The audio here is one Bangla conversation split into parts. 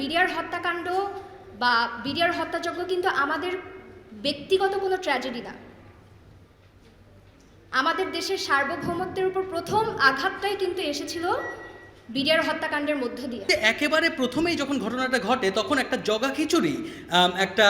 বিডিআর হত্যাকাণ্ড বা বিডিআর হত্যাযজ্ঞ কিন্তু আমাদের ব্যক্তিগত কোনো ট্র্যাজেডি না। আমাদের দেশের সার্বভৌমত্বের উপর প্রথম আঘাতটাই কিন্তু এসেছিল বিডিআর হত্যাকাণ্ডের মধ্য দিয়ে। একেবারে প্রথমেই যখন ঘটনাটা ঘটে, তখন একটা জগা খিচুড়ি একটা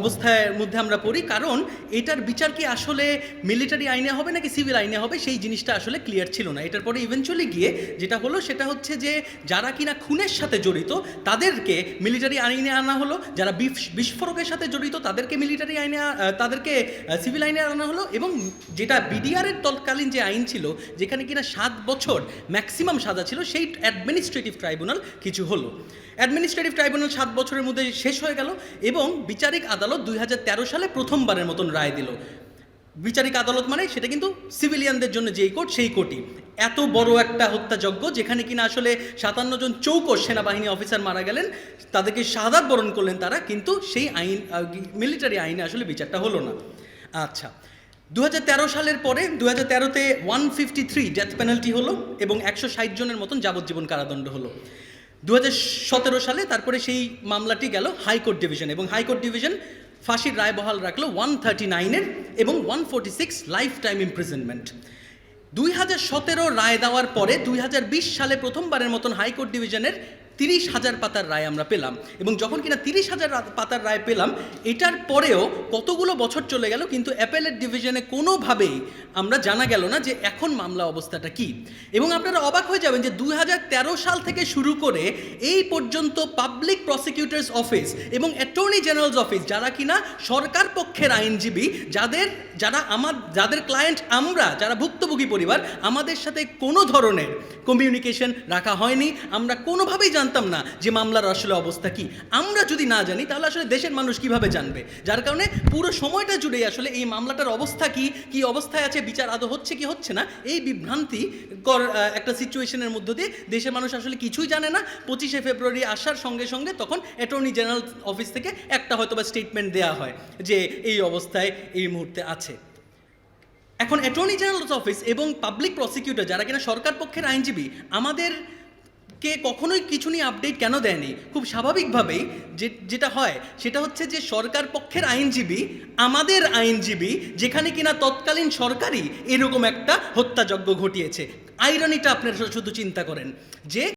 অবস্থার মধ্যে আমরা পড়ি। কারণ এটার বিচার কি আসলে মিলিটারি আইনে হবে নাকি সিভিল আইনে হবে, সেই জিনিসটা আসলে ক্লিয়ার ছিল না। এটার পরে ইভেনচুয়ালি গিয়ে যেটা হলো, সেটা হচ্ছে যে যারা কিনা খুনের সাথে জড়িত, তাদেরকে মিলিটারি আইনে আনা হলো। যারা বিস্ফোরকের সাথে জড়িত, তাদেরকে মিলিটারি আইনে তাদেরকে সিভিল আইনে আনা হলো এবং যেটা বিডিআরের তৎকালীন যে আইন ছিল, যেখানে কিনা সাত বছর ম্যাক্সিমাম সাজা ছিল সেই অ্যাডমিনিস্ট্রেটিভ ট্রাইব্যুনাল কিছু হলো। অ্যাডমিনিস্ট্রেটিভ ট্রাইব্যুনাল সাত বছরের মধ্যে শেষ হয়ে গেল এবং বিচারিক আদালত দুই হাজার তেরো সালে প্রথমবারের মতন রায় দিল। বিচারিক আদালত মানে সেটা কিন্তু সিভিলিয়ানদের জন্য যেই কোর্ট, সেই কোর্টই। এত বড় একটা হত্যাযজ্ঞ যেখানে কিনা আসলে সাতান্ন জন চৌকস সেনাবাহিনী অফিসার মারা গেলেন, তাদেরকে শাহাদাত বরণ করলেন তারা, কিন্তু সেই আইন মিলিটারি আইনে আসলে বিচারটা হলো না। আচ্ছা দু হাজার তেরো সালের পরে দু হাজার তেরোতে one fifty three death penalty হলো এবং একশো ষাট জনের মতন যাবজ্জীবন কারাদণ্ড হলো। দু সতেরো সালে তারপরে সেই মামলাটি গেল হাইকোর্ট ডিভিশন এবং হাইকোর্ট ডিভিশন ফাঁসির রায় বহাল রাখল ওয়ান থার্টি নাইনের এবং one forty six lifetime imprisonment. দুই হাজার সতেরো রায় দেওয়ার পরে দুই হাজার বিশ সালে প্রথমবারের মতন হাইকোর্ট ডিভিশনের তিরিশ হাজার পাতার রায় আমরা পেলাম এবং যখন কিনা তিরিশ হাজার পাতার রায় পেলাম, এটার পরেও কতগুলো বছর চলে গেল কিন্তু অ্যাপেলেট ডিভিশনে কোনোভাবেই আমরা জানা গেল না যে এখন মামলা অবস্থাটা কি। এবং আপনারা অবাক হয়ে যাবেন যে দুই হাজার তেরো সাল থেকে শুরু করে এই পর্যন্ত পাবলিক প্রসিকিউটর্স অফিস এবং অ্যাটর্নি জেনারেলস অফিস, যারা কিনা সরকার পক্ষের আইনজীবী, যাদের, যারা আমার, যাদের ক্লায়েন্ট আমরা, যারা ভুক্তভোগী পরিবার, আমাদের সাথে কোনো ধরনের কমিউনিকেশন রাখা হয়নি। আমরা কোনোভাবেই জানতাম না যে মামলার আসলে অবস্থা কি। আমরা যদি না জানি, তাহলে আসলে দেশের মানুষ কীভাবে জানবে? যার কারণে পুরো সময়টা জুড়েই আসলে এই মামলাটার অবস্থা কি কি অবস্থায় আছে, বিচার আদৌ হচ্ছে কি হচ্ছে না, এই বিভ্রান্তি একটা সিচুয়েশনের মধ্য দিয়ে দেশের মানুষ আসলে কিছুই জানে না। পঁচিশে ফেব্রুয়ারি আসার সঙ্গে সঙ্গে তখন অ্যাটর্নি জেনারেল অফিস থেকে একটা হয়তো বা স্টেটমেন্ট দেওয়া হয় যে এই অবস্থায় এই মুহূর্তে আছে। এখন অ্যাটর্নি জেনারেলস অফিস এবং পাবলিক প্রসিকিউটর যারা কিনা সরকার পক্ষের আইনজীবী, আমাদের কে কখনোই কিছু নিয়ে আপডেট কেন দেয়নি? খুব স্বাভাবিকভাবেই যে, যেটা হয়, সেটা হচ্ছে যে সরকার পক্ষের আইনজীবী, আমাদের আইনজীবী, যেখানে কিনা তৎকালীন সরকারই এরকম একটা হত্যাযজ্ঞ ঘটিয়েছে। আইরনিটা আপনারা শুধু চিন্তা করেন যে